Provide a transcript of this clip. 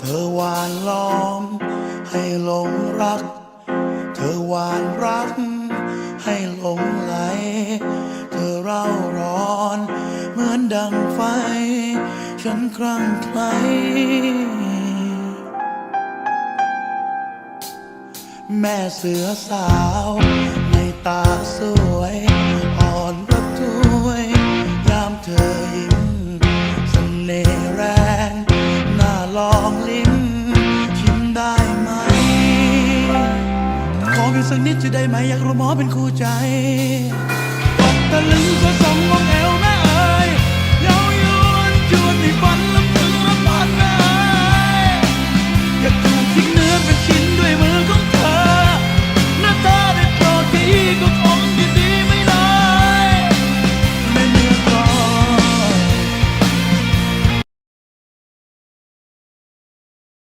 เธอหวานล้อม ให้หลงรัก เธอหวานรัก ให้หลงไหล เธอเร่าร้อน เหมือนดังไฟ ฉันครั่งไคล้แม่เสือสาว ในตาสวย อ่อนระทวย ยามเธอยิ้มเสน่ห์แร ลิ้มยิ้มได้ไหม ขอเพียงสักนิดจะได้ไหมอยากรู้หมอเป็นคู่ใจตกตะลึงก็สองมองแอวแม่เอ๋ยยาายวนจวน